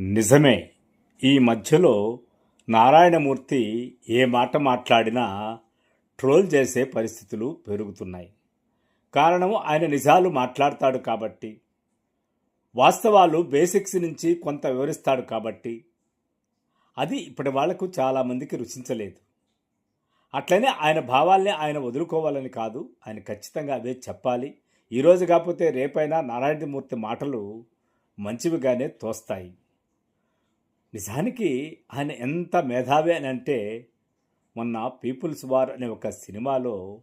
నిజమే. ఈ మధ్యలో నారాయణమూర్తి ఏ మాట మాట్లాడినా ట్రోల్ చేసే పరిస్థితులు పెరుగుతున్నాయి. కారణం ఆయన నిజాలు మాట్లాడతాడు కాబట్టి. వాస్తవాలు బేసిక్స్ నుంచి కొంత వివరిస్తాడు కాబట్టి. అది ఇప్పటి వాళ్ళకు చాలామందికి రుచించలేదు. అట్లనే ఆయన భావాల్ని ఆయన వదులుకోవాలని కాదు. ఆయన ఖచ్చితంగా అవే చెప్పాలి. ఈరోజు కాకపోతే రేపైనా నారాయణమూర్తి మాటలు మంచివిగానే తోస్తాయి. నిజానికి ఆయన ఎంత మేధావి అని అంటే మొన్న పీపుల్స్ వార్ అనే ఒక సినిమాలో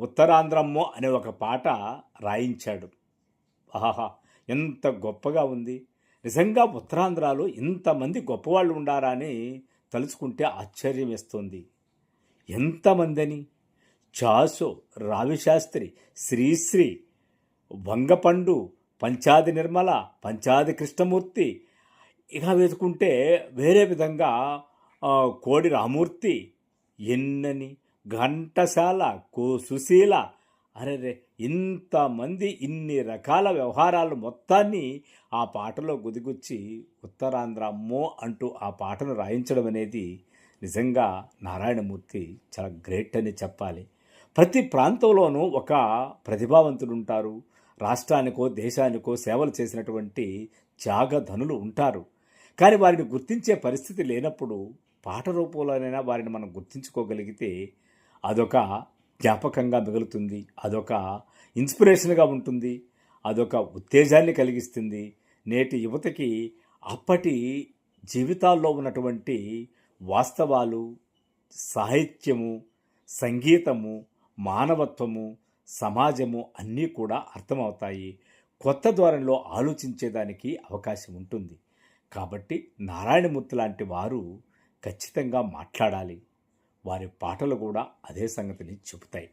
ఉత్తరాంధ్రమ్మో అనే ఒక పాట రాయించాడు. ఆహా ఎంత గొప్పగా ఉంది. నిజంగా ఉత్తరాంధ్రలో ఇంతమంది గొప్పవాళ్ళు ఉండారా అని తలుచుకుంటే ఆశ్చర్యం వేస్తుంది. ఎంతమందని? చాసో రావిశాస్త్రి శ్రీశ్రీ వంగపండు పంచాది నిర్మల పంచాది కృష్ణమూర్తి ఇక వెతుకుంటే వేరే విధంగా కోడి రామూర్తి ఎన్నని ఘంటసాల కో సుశీల అరే ఇంతమంది ఇన్ని రకాల వ్యవహారాలు మొత్తాన్ని ఆ పాటలో గుదిగుచ్చి ఉత్తరాంధ్ర అమ్మో అంటూ ఆ పాటను రాయించడం అనేది నిజంగా నారాయణమూర్తి చాలా గ్రేట్ అని చెప్పాలి. ప్రతి ప్రాంతంలోనూ ఒక ప్రతిభావంతుడు ఉంటారు. రాష్ట్రానికో దేశానికో సేవలు చేసినటువంటి త్యాగధనులు ఉంటారు. కానీ వారిని గుర్తించే పరిస్థితి లేనప్పుడు పాట రూపంలోనైనా వారిని మనం గుర్తించుకోగలిగితే అదొక జ్ఞాపకంగా మిగులుతుంది అదొక ఇన్స్పిరేషన్గా ఉంటుంది అదొక ఉత్తేజాన్ని కలిగిస్తుంది. నేటి యువతకి అప్పటి జీవితాల్లో ఉన్నటువంటి వాస్తవాలు సాహిత్యము సంగీతము మానవత్వము సమాజము అన్నీ కూడా అర్థమవుతాయి. కొత్త ద్వారంలో ఆలోచించేదానికి అవకాశం ఉంటుంది. కాబట్టి నారాయణమూర్తి లాంటి వారు ఖచ్చితంగా మాట్లాడాలి. వారి పాటలు కూడా అదే సంగతిని చెబుతాయి.